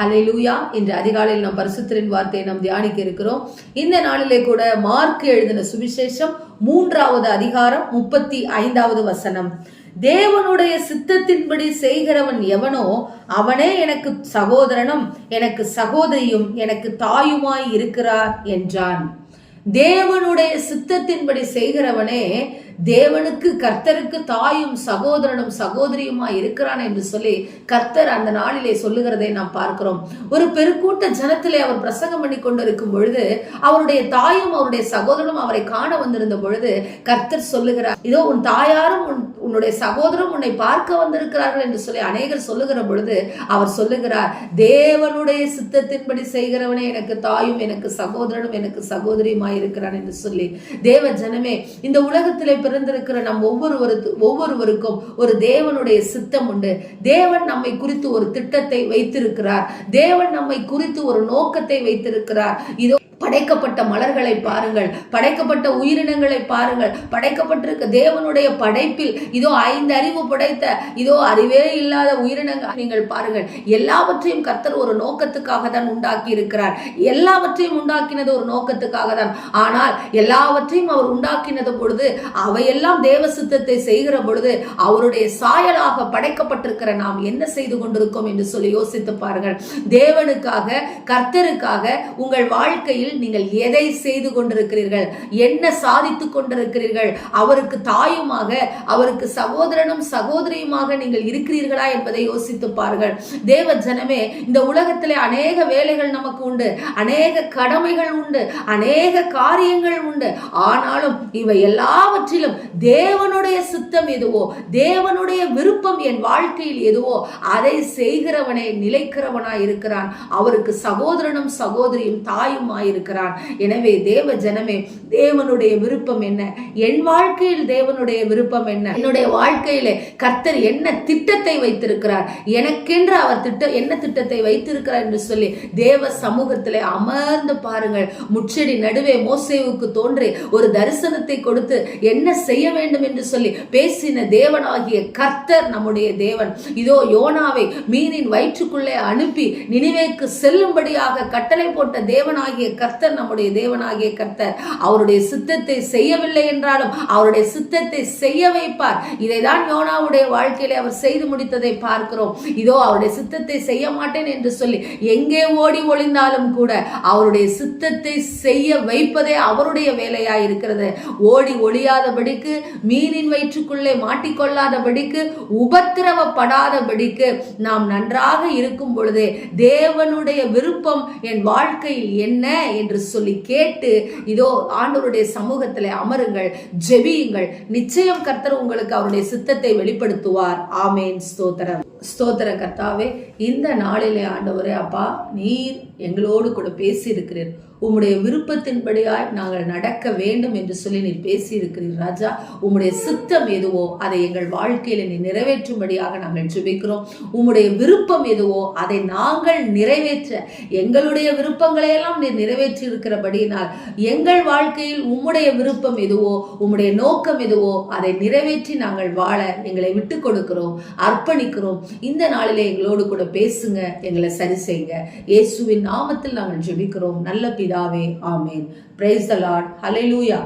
ஹalleluya. இன்று அதிகாலையில் நாம் பரிசுத்தரின் வார்த்தையை நாம் தியானிக்க இருக்கிறோம். இந்த நாளிலே கூட மார்க் எழுதின சுவிசேஷம் மூன்றாவது அதிகாரம் முப்பத்தி ஐந்தாவது வசனம். தேவனுடைய சித்தத்தின்படி செய்கிறவன் எவனோ அவனே எனக்கு சகோதரனும் எனக்கு சகோதரியும் எனக்கு தாயுமாய் இருக்கிறார் என்றான். தேவனுடைய சித்தத்தின்படி செய்கிறவனே தேவனுக்கு கர்த்தருக்கு தாயும் சகோதரனும் சகோதரியுமா இருக்கிறான் என்று சொல்லி கர்த்தர் அந்த நாளிலே சொல்லுகிறதை நாம் பார்க்கிறோம். ஒரு பெருக்கூட்ட ஜனத்திலே அவர் பிரசங்கம் பண்ணி கொண்டிருக்கும் பொழுது அவருடைய தாயும் அவருடைய சகோதரனும் அவரை காண வந்திருந்த பொழுது கர்த்தர் சொல்லுகிறார் இதோ உன் தாயாரும் உன் உன்னுடைய சகோதரம் உன்னை பார்க்க வந்திருக்கிறார்கள் என்று சொல்லி அநேகர் சொல்லுகிற பொழுது அவர் சொல்லுகிறார் தேவனுடைய சித்தத்தின்படி செய்கிறவனே எனக்கு தாயும் எனக்கு சகோதரனும் எனக்கு சகோதரியுமாய் இருக்கிறான் என்று சொல்லி. தேவ ஜனமே இந்த உலகத்திலே பிறந்திருக்கிற நம் ஒவ்வொருவரு ஒவ்வொருவருக்கும் ஒரு தேவனுடைய சித்தம் உண்டு. தேவன் நம்மை குறித்து ஒரு திட்டத்தை வைத்திருக்கிறார். தேவன் நம்மை குறித்து ஒரு நோக்கத்தை வைத்திருக்கிறார். இதோ படைக்கப்பட்ட மலர்களை பாருங்கள். படைக்கப்பட்ட உயிரினங்களை பாருங்கள். படைக்கப்பட்டிருக்க தேவனுடைய படைப்பில் இதோ ஐந்து அறிவு படைத்த இதோ அறிவே இல்லாத உயிரினங்கள் நீங்கள் பாருங்கள். எல்லாவற்றையும் கர்த்தர் ஒரு நோக்கத்துக்காக தான் உண்டாக்கி இருக்கிறார் எல்லாவற்றையும் உண்டாக்கினது ஒரு நோக்கத்துக்காக தான் ஆனால் எல்லாவற்றையும் அவர் உண்டாக்கினது பொழுது அவையெல்லாம் தேவ சித்தத்தை செய்கிற பொழுது அவருடைய சாயலாக படைக்கப்பட்டிருக்கிற நாம் என்ன செய்து கொண்டிருக்கோம் என்று சொல்லி யோசித்து பாருங்கள். தேவனுக்காக கர்த்தருக்காக உங்கள் வாழ்க்கையில் வாழ்க்கையில் நீங்கள் எதை செய்து கொண்டிருக்கிறீர்கள்? என்ன சாதித்து கொண்டிருக்கிறீர்கள்? அவருக்கு தாயுமாக அவருக்கு சகோதரனும் சகோதரியுமாக நீங்கள் இருக்கிறீர்களா என்பதை யோசித்து பாருங்கள். தேவ ஜனமே இந்த உலகத்திலே அநேக வேலைகள் நமக்கு உண்டு அநேக கடமைகள் உண்டு அநேக காரியங்கள் உண்டு. ஆனாலும் இவை எல்லாவற்றிலும் தேவனுடைய சித்தம் எதுவோ தேவனுடைய விருப்பம் என் வாழ்க்கையில் எதுவோ அதை செய்கிறவனே நிலைக்கிறவனாய் இருக்கிறான் அவருக்கு சகோதரனும் சகோதரியும் தாயுமாயிரு இருக்கிறான். எனவே தேவ ஜனமே தேவனுடைய விருப்பம் என்ன? என் வாழ்க்கையில் தேவனுடைய விருப்பம் என்ன? என்னுடைய வாழ்க்கையிலே கர்த்தர் என்ன திட்டத்தை வைத்திருக்கிறார்? எனக்கென்று அவர் திட்டம் என்ன திட்டத்தை வைத்திருக்கிறார் என்று சொல்லி தேவ சமூகத்திலே அமர்ந்து பாருங்கள். முச்செடி நடுவே மோசேவுக்கு தோன்றி ஒரு தரிசனத்தை கொடுத்து என்ன செய்ய வேண்டும் என்று சொல்லி பேசின தேவனாகிய கர்த்தர் நம்முடைய தேவன். இதோ யோனாவை மீனின் வயிற்றுக்குள்ளே அனுப்பி நினைவேக்கு செல்லும்படியாக கட்டளை போட்ட தேவனாகிய கர்த்தர் கர்த்தர் நம்முடைய தேவனாகிய கர்த்தர் அவருடைய சித்தத்தை செய்யவில்லை என்றாலும் அவருடைய சித்தத்தை செய்ய வைப்பார். இதைதான் யோனாவுடைய வாழ்க்கையில அவர் செய்து முடித்ததை பார்க்கிறோம். இதோ அவருடைய சித்தத்தை செய்ய மாட்டேன் என்று சொல்லி எங்கே ஓடி ஒளிந்தாலும் கூட அவருடைய சித்தத்தை செய்ய வைப்பதே அவருடைய வேலையா இருக்கிறது ஓடி ஒளியாதபடிக்கு மீனின் வயிற்றுக்குள்ளே மாட்டிக்கொள்ளாதபடிக்கு உபத்திரவப்படாதபடிக்கு நாம் நன்றாக இருக்கும் பொழுதே தேவனுடைய விருப்பம் என் வாழ்க்கையில் என்ன என்று சொல்லி கேட்டு இதோ ஆண்டவருடைய சமூகத்தில் அமருங்கள் ஜெபியுங்கள். நிச்சயம் கர்த்தர் உங்களுக்கு அவருடைய சித்தத்தை வெளிப்படுத்துவார். ஆமேன். ஸ்தோத்திரம். ஸ்தோத்திர கர்த்தாவே இந்த நாளிலே ஆண்டவரே அப்பா நீர் எங்களோடு கூட பேசியிருக்கிறீர். உம்முடைய விருப்பத்தின்படியாய் நாங்கள் நடக்க வேண்டும் என்று சொல்லி நீர் பேசி இருக்கிறீர் ராஜா. உம்முடைய சித்தம் எதுவோ அதை எங்கள் வாழ்க்கையில நீ நிறைவேற்றும்படியாக நாங்கள் ஜெபிக்கிறோம். உம்முடைய விருப்பம் எதுவோ அதை நாங்கள் நிறைவேற்ற எங்களுடைய விருப்பங்களையெல்லாம் நீர் நிறைவேற்ற இருக்கிறபடியினால் எங்கள் வாழ்க்கையில் உம்முடைய விருப்பம் எதுவோ உம்முடைய நோக்கம் எதுவோ அதை நிறைவேற்றி நாங்கள் வாழ எங்களை விட்டு கொடுக்கிறோம் அர்ப்பணிக்கிறோம். இந்த நாளிலே எங்களோடு கூட பேசுங்க எங்களை சரி செய்யுங்க இயேசுவின் நாமத்தில் நாங்கள் ஜெபிக்கிறோம். நல்ல பிதாவே amen. Praise the Lord hallelujah